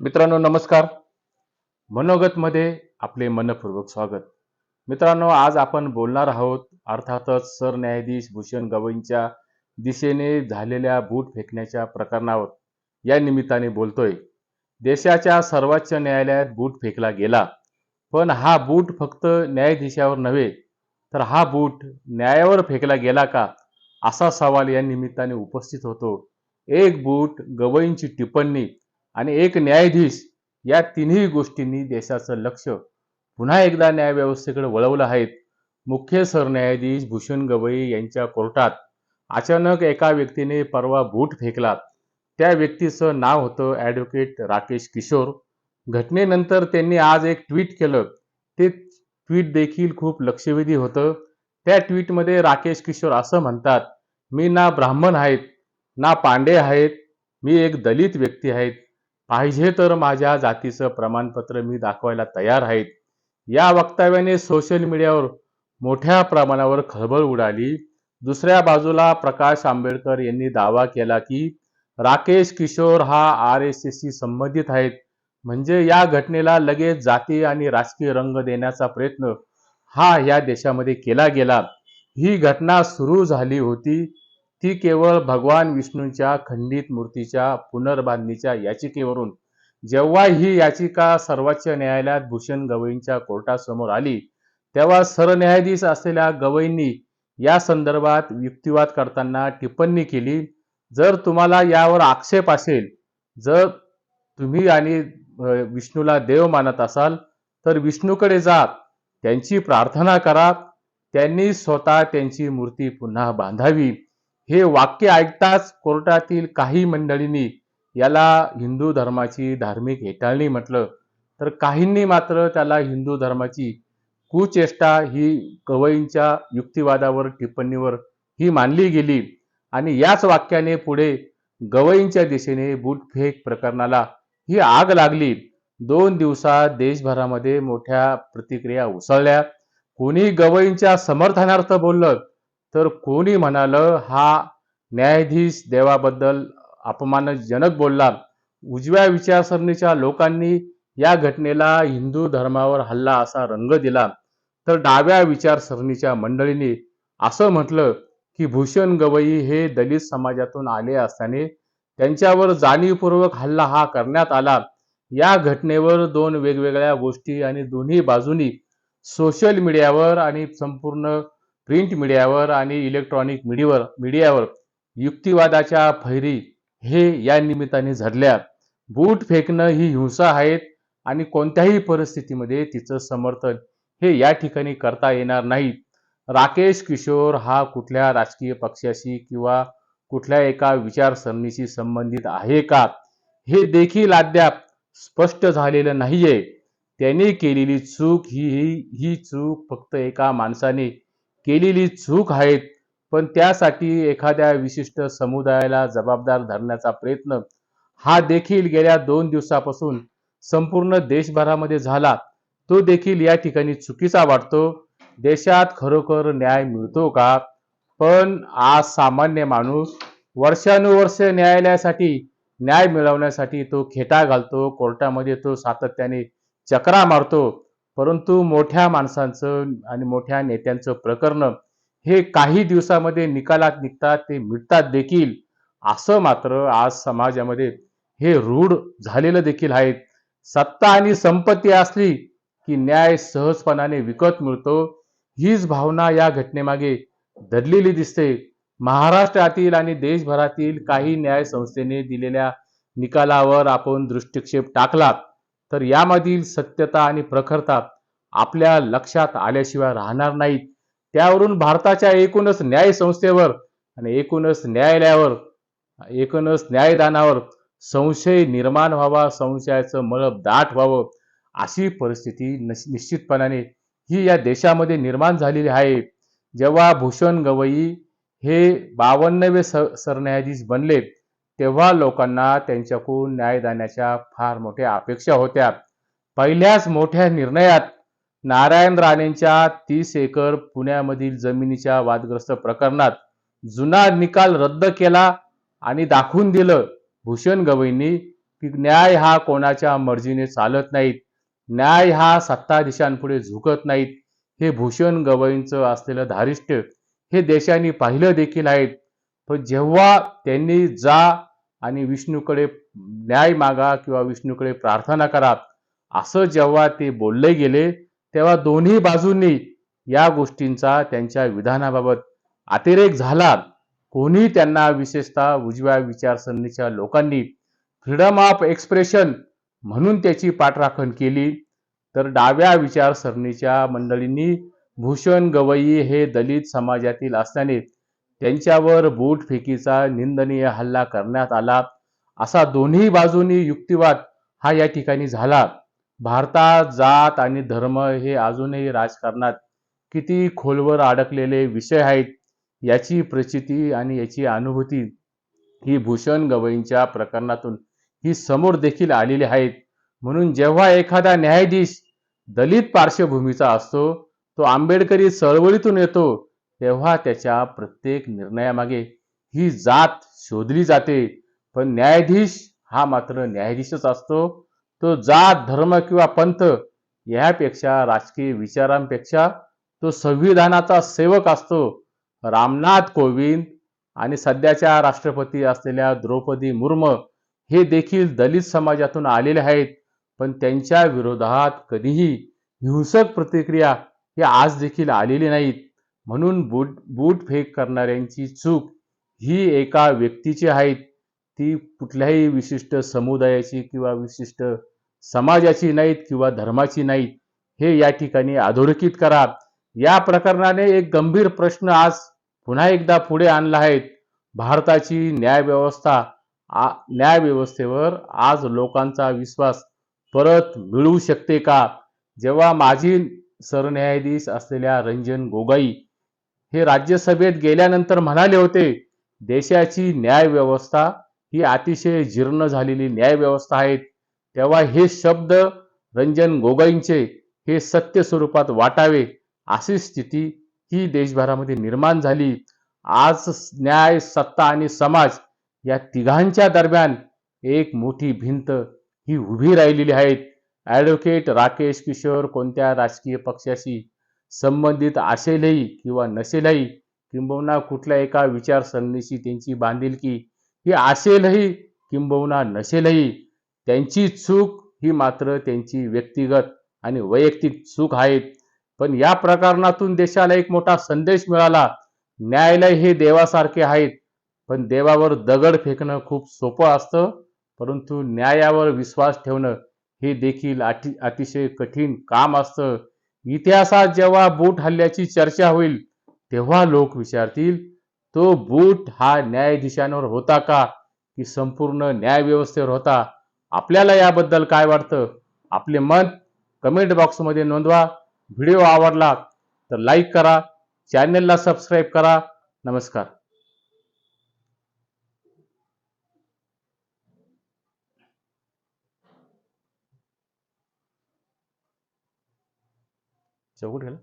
मित्रांनो नमस्कार. मनोगतमध्ये आपले मनपूर्वक स्वागत. मित्रांनो आज आपण बोलणार आहोत अर्थातच सरन्यायाधीश भूषण गवईंच्या दिशेने झालेल्या बूट फेकण्याच्या प्रकरणावर. या निमित्ताने बोलतोय. देशाच्या सर्वोच्च न्यायालयात बूट फेकला गेला. पण हा बूट फक्त न्यायाधीशावर नव्हे तर हा बूट न्यायावर फेकला गेला का? असा सवाल या निमित्ताने उपस्थित होतो. एक बूट गवईंची टिप्पणी आणि एक न्यायाधीश या तिन्ही गोष्टींनी देशाचं लक्ष पुन्हा एकदा न्यायव्यवस्थेकडे वळवलं आहेत. मुख्य सरन्यायाधीश भूषण गवई यांच्या कोर्टात अचानक एका व्यक्तीने परवा बूट फेकला त्या व्यक्तीचं नाव होतं ॲडव्होकेट राकेश किशोर. घटनेनंतर त्यांनी आज एक ट्विट केलं. ते ट्विट देखील खूप लक्षवेधी होतं. त्या ट्विटमध्ये राकेश किशोर असं म्हणतात मी ना ब्राह्मण आहेत ना पांडे आहेत मी एक दलित व्यक्ती आहेत. पाहिजे तर माझ्या जातीचं प्रमाणपत्र मी दाखवायला तयार आहेत या वक्तव्याने सोशल मीडियावर मोठ्या प्रमाणावर खळबळ उडाली. दुसऱ्या बाजूला प्रकाश आंबेडकर यांनी दावा केला की राकेश किशोर हा आर एस एसशी संबंधित आहेत. म्हणजे या घटनेला लगेच जाती आणि राजकीय रंग देण्याचा प्रयत्न हा या देशामध्ये केला गेला. ही घटना सुरू झाली होती. ती केवळ भगवान विष्णूंच्या खंडित मूर्तीच्या पुनर्बांधणीच्या याचिकेवरून जेव्हा ही याचिका सर्वोच्च न्यायालयात भूषण गवईंच्या कोर्टासमोर आली तेव्हा सरन्यायाधीश असलेल्या गवईंनी या संदर्भात युक्तिवाद करताना टिप्पणी केली जर तुम्हाला यावर आक्षेप असेल जर तुम्ही आणि विष्णूला देव मानत असाल तर विष्णूकडे जा त्यांची प्रार्थना करा त्यांनी स्वतः त्यांची मूर्ती पुन्हा बांधावी. हे वाक्य ऐकताच कोर्टातील काही मंडळींनी याला हिंदू धर्माची धार्मिक हेटाळणी म्हटलं. तर काहींनी मात्र त्याला हिंदू धर्माची कुचेष्टा ही गवईंच्या युक्तिवादावर टिप्पणीवर ही मानली गेली आणि याच वाक्याने पुढे गवईंच्या दिशेने बूटफेक प्रकरणाला ही आग लागली. दोन दिवसात देशभरामध्ये मोठ्या प्रतिक्रिया उसळल्या. कोणी गवईंच्या समर्थनार्थ बोललं तर कोणी म्हणालं हा न्यायाधीश देवाबद्दल अपमानजनक बोलला. उजव्या विचारसरणीच्या लोकांनी या घटनेला हिंदू धर्मावर हल्ला असा रंग दिला. तर डाव्या विचारसरणीच्या मंडळींनी असं म्हटलं की भूषण गवई हे दलित समाजातून आले असल्याने त्यांच्यावर जाणीवपूर्वक हल्ला हा करण्यात आला. या घटनेवर दोन वेगवेगळ्या गोष्टी आणि दोन्ही बाजूनी सोशल मीडियावर आणि संपूर्ण प्रिंट मीडियावर आणि इलेक्ट्रॉनिक मीडियावर मीडियावर युक्तिवादाच्या फैरी हे या निमित्ताने झडल्या बूट फेकणं ही हिंसा आहेत आणि कोणत्याही परिस्थितीमध्ये तिचं समर्थन हे या ठिकाणी करता येणार नाही. राकेश किशोर हा कुठल्या राजकीय पक्षाशी किंवा कुठल्या एका विचारसरणीशी संबंधित आहे का? हे देखील अद्याप स्पष्ट झालेलं नाहीये. त्यांनी केलेली चूक ही ही ही चूक फक्त एका माणसाने केलेली चूक आहेत. पण त्यासाठी एखाद्या विशिष्ट समुदायाला जबाबदार धरण्याचा प्रयत्न हा देखील गेल्या दोन दिवसापासून संपूर्ण देशभरामध्ये झाला. तो देखील या ठिकाणी चुकीचा वाटतो. देशात खरोखर न्याय मिळतो का? पण आज सामान्य माणूस वर्षानुवर्ष न्यायालयासाठी न्याय मिळवण्यासाठी तो खेटा घालतो. कोर्टामध्ये तो सातत्याने चक्रा मारतो. परंतु मोठ्या माणसांचं आणि मोठ्या नेत्यांचं प्रकरण हे काही दिवसामध्ये निकालात निघतात ते मिटतात देखील. असं मात्र आज समाजामध्ये हे रूढ झालेलं देखील आहेत सत्ता आणि संपत्ती असली की न्याय सहजपणाने विकत मिळतो. हीच भावना या घटनेमागे दडलेली दिसते. महाराष्ट्रातील आणि देशभरातील काही न्याय संस्थेने दिलेल्या निकालावर आपण दृष्टिक्षेप टाकला तर यामधील सत्यता आणि प्रखरता आपल्या लक्षात आल्याशिवाय राहणार नाहीत. त्यावरून भारताच्या एकूणच न्याय संस्थेवर आणि एकूणच न्यायालयावर एकूणच न्यायदानावर संशय निर्माण व्हावा संशयाचं मळब दाट व्हावं अशी परिस्थिती नस- निश्चितपणाने ही या देशामध्ये निर्माण झालेली आहे. जेव्हा भूषण गवई हे बावन्नवे स सरन्यायाधीश बनले तेव्हा लोकांना त्यांच्याकडून न्यायदानाच्या फार मोठ्या अपेक्षा होत्या. पहिल्याच मोठ्या निर्णयात नारायण राणेंच्या तीस एकर पुण्यामधील जमिनीच्या वादग्रस्त प्रकरणात जुना निकाल रद्द केला आणि दाखवून दिलं भूषण गवईंनी की न्याय हा कोणाच्या मर्जीने चालत नाहीत न्याय हा सत्ताधीशांपुढे झुकत नाहीत हे भूषण गवईंचं असलेलं धारिष्ट्य हे देशाने पाहिलं देखील आहेत. पण जेव्हा त्यांनी जा आणि विष्णूकडे न्याय मागा किंवा विष्णूकडे प्रार्थना करा असं जेव्हा ते बोलले गेले तेव्हा दोन्ही बाजूंनी या गोष्टींचा त्यांच्या विधानाबाबत अतिरेक झाला. कोणी त्यांना विशेषतः उजव्या विचारसरणीच्या लोकांनी फ्रीडम ऑफ एक्सप्रेशन म्हणून त्याची पाठराखण केली तर डाव्या विचारसरणीच्या मंडळींनी भूषण गवई हे दलित समाजातील असल्याने त्यांच्यावर बूटफेकीचा निंदनीय हल्ला करण्यात आला. असा दोन्ही बाजूनी युक्तिवाद हा या ठिकाणी झाला. भारतात जात आणि धर्म हे अजूनही राजकारणात किती खोलवर अडकलेले विषय आहेत याची प्रचिती आणि याची अनुभूती ही भूषण गवईंच्या प्रकरणातून ही समोर देखील आलेली आहेत. म्हणून जेव्हा एखादा न्यायाधीश दलित पार्श्वभूमीचा असतो तो आंबेडकरी चळवळीतून येतो तेव्हा त्याच्या प्रत्येक निर्णयामागे ही जात शोधली जाते. पण न्यायाधीश हा मात्र न्यायाधीशच असतो. तो जात धर्म किंवा पंथ यापेक्षा राजकीय विचारांपेक्षा तो संविधानाचा सेवक असतो. रामनाथ कोविंद आणि सध्याच्या राष्ट्रपती असलेल्या द्रौपदी मुर्मू हे देखील दलित समाजातून आलेले आहेत. पण त्यांच्या विरोधात कधीही हिंसक प्रतिक्रिया ही आज देखील आलेली नाहीत. म्हणून बूट बूट फेक करणाऱ्यांची चूक ही एका व्यक्तीची आहे. ती कुठल्याही विशिष्ट समुदायाची किंवा विशिष्ट समाजाची नाहीत किंवा धर्माची नाहीत. हे या ठिकाणी अधोरेखित करा. या प्रकरणाने एक गंभीर प्रश्न आज पुन्हा एकदा पुढे आणला आहे. भारताची न्यायव्यवस्था आ न्यायव्यवस्थेवर आज लोकांचा विश्वास परत मिळू शकते का? जेव्हा माजी सरन्यायाधीश असलेल्या रंजन गोगाई हे राज्यसभेत गेल्यानंतर म्हणाले होते देशाची न्यायव्यवस्था ही अतिशय जीर्ण झालेली न्यायव्यवस्था आहे. तेव्हा हे शब्द रंजन गोगोईंचे हे सत्य स्वरूपात वाटावे अशी स्थिती ही देशभरामध्ये निर्माण झाली. आज न्याय सत्ता आणि समाज या तिघांच्या दरम्यान एक मोठी भिंत ही उभी राहिलेली आहे. ॲडव्होकेट राकेश किशोर कोणत्या राजकीय पक्षाशी संबंधित असेलही किंवा नसेलही किंबहुना कुठल्या एका विचारसरणीशी त्यांची बांधिलकी ही असेलही किंबहुना नसेलही त्यांची चूक ही मात्र त्यांची व्यक्तिगत आणि वैयक्तिक चूक आहेत. पण या प्रकरणातून देशाला एक मोठा संदेश मिळाला न्यायालय हे देवासारखे आहेत. पण देवावर दगड फेकणं खूप सोपं असतं परंतु न्यायावर विश्वास ठेवणं हे देखील अति अतिशय कठीण काम असतं. इतिहासात जेव्हा बूट हल्ल्याची चर्चा होईल तेव्हा लोक विचारतील तो बूट हा न्यायाधीशांवर होता का? की संपूर्ण न्यायव्यवस्थेवर होता? आपल्याला याबद्दल काय वाटतं? आपले मत कमेंट बॉक्समध्ये नोंदवा. व्हिडिओ आवडला तर लाईक करा चॅनलला सबस्क्राईब करा. नमस्कार. चौकट गेला